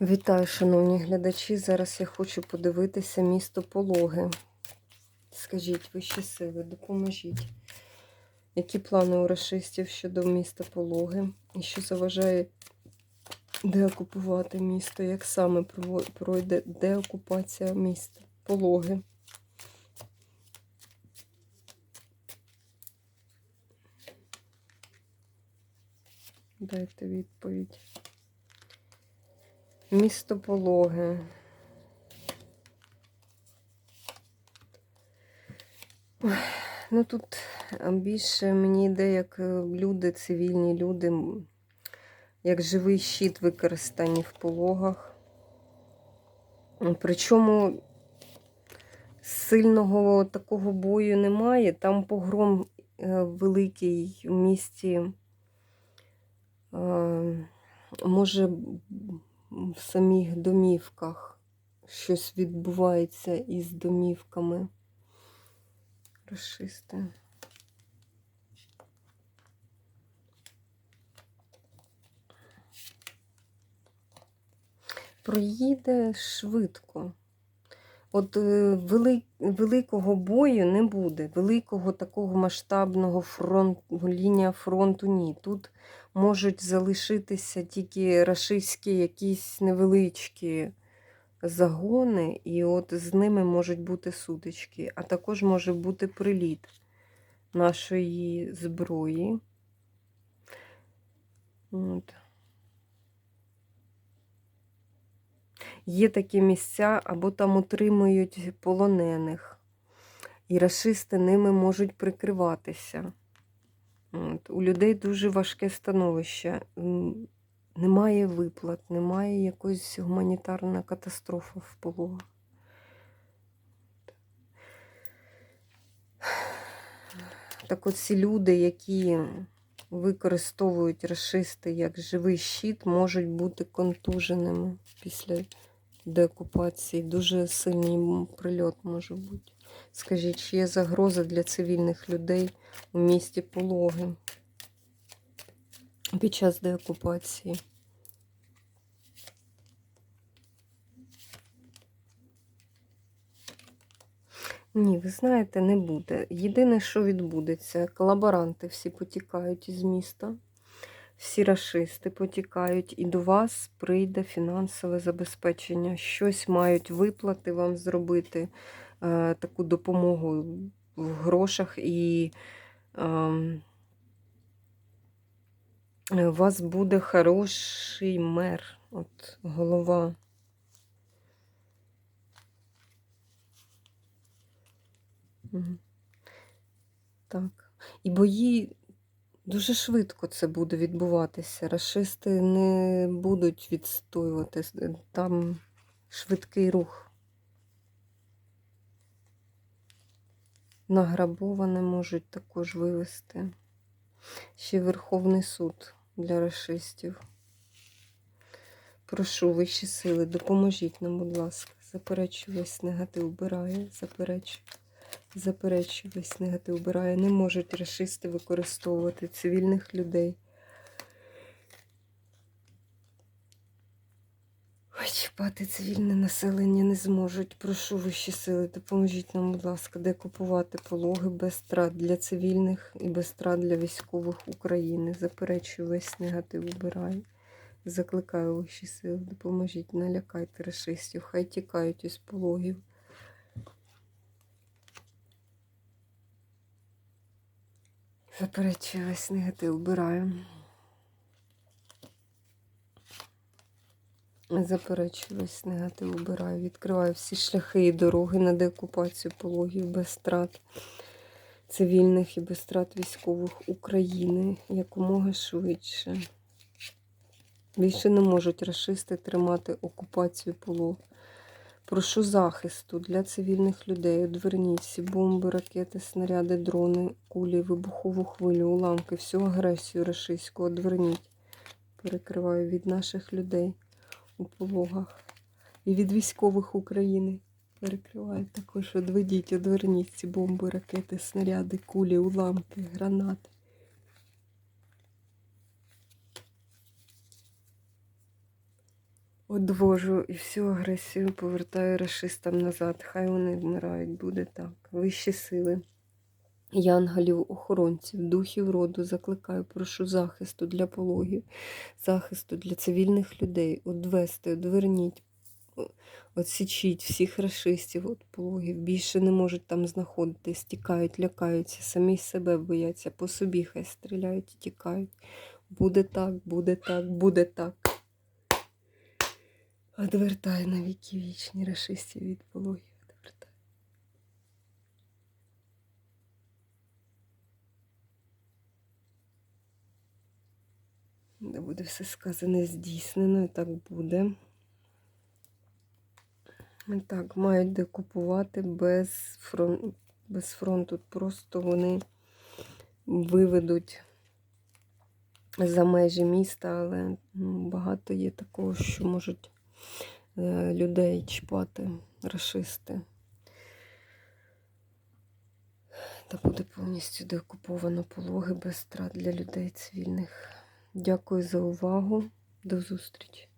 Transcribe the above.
Вітаю, шановні глядачі. Зараз я хочу подивитися місто Пологи. Скажіть, вищі сили, допоможіть. Які плани у расистів щодо міста Пологи? І що заважає деокупувати місто? Як саме пройде деокупація міста? Пологи? Дайте відповідь. Місто Пологи. Ну тут більше мені йде як е, люди, цивільні люди, як живий щит використані в пологах. Причому сильного такого бою немає. Там погром е, великий в місті. е, Може, в самих домівках щось відбувається із домівками. Расисти. Проїде швидко. От е, вели, великого бою не буде, великого такого масштабного фронт, лінія фронту ні. Тут можуть залишитися тільки рашистські якісь невеличкі загони, і от з ними можуть бути сутички, а також може бути приліт нашої зброї. От. Є такі місця, або там утримують полонених, і рашисти ними можуть прикриватися. От. У людей дуже важке становище. Немає виплат, немає якоїсь гуманітарна катастрофа в пологах. Так от ці люди, які використовують расисти як живий щит, можуть бути контуженими після деокупації. Дуже сильний прильот може бути. Скажіть, чи є загроза для цивільних людей у місті Пологи під час деокупації? Ні, ви знаєте, не буде. Єдине, що відбудеться, колаборанти всі потікають із міста, всі рашисти потікають, і до вас прийде фінансове забезпечення. Щось мають виплати вам зробити, е, таку допомогу в грошах, і ем, е, у вас буде хороший мер, от голова. Так. І бої дуже швидко це буде відбуватися. Рашисти не будуть відстоювати. Там швидкий рух. Награбоване можуть також вивести. Ще Верховний суд для рашистів. Прошу, вищі сили, допоможіть нам, будь ласка. Заперечую весь негатив, вбираю, заперечую. Заперечую весь негатив вбирає. Не можуть расисти використовувати цивільних людей. Чіпати цивільне населення не зможуть. Прошу вищі сили, допоможіть нам, будь ласка, де купувати пологи без страт для цивільних і без страт для військових України. Заперечую весь негатив вбираю. Закликаю вищі сили, допоможіть, налякайте расистів, хай тікають із пологів. Заперечую негатив, вбираю. Заперечую негатив, вбираю. Відкриваю всі шляхи і дороги на деокупацію пологів без страт цивільних і без страт військових України якомога швидше. Більше не можуть расисти тримати окупацію полог. Прошу захисту для цивільних людей. Одверніть всі бомби, ракети, снаряди, дрони, кулі, вибухову хвилю, уламки, всю агресію рашистську одверніть. Перекриваю від наших людей у пологах і від військових України. Перекриваю також. Одведіть, одверніть ці бомби, ракети, снаряди, кулі, уламки, гранати. Одвожу і всю агресію повертаю расистам назад. Хай вони вмирають, буде так. Вищі сили. Янголів, охоронців, духів роду закликаю, прошу захисту для пологів, захисту для цивільних людей, одвести, одверніть, отсічіть всіх расистів від пологів. Більше не можуть там знаходитись, тікають, лякаються, самі себе бояться, по собі хай стріляють і тікають. Буде так, буде так, буде так. Одвертай на віки вічні расистів від пологів. Де буде все сказане здійснено, і так буде. Так, мають де купувати без, фрон... без фронту. Просто вони виведуть за межі міста, але багато є такого, що можуть людей чіпати, расисти. Та буде повністю деокуповано пологи без страт для людей цивільних. Дякую за увагу. До зустрічі.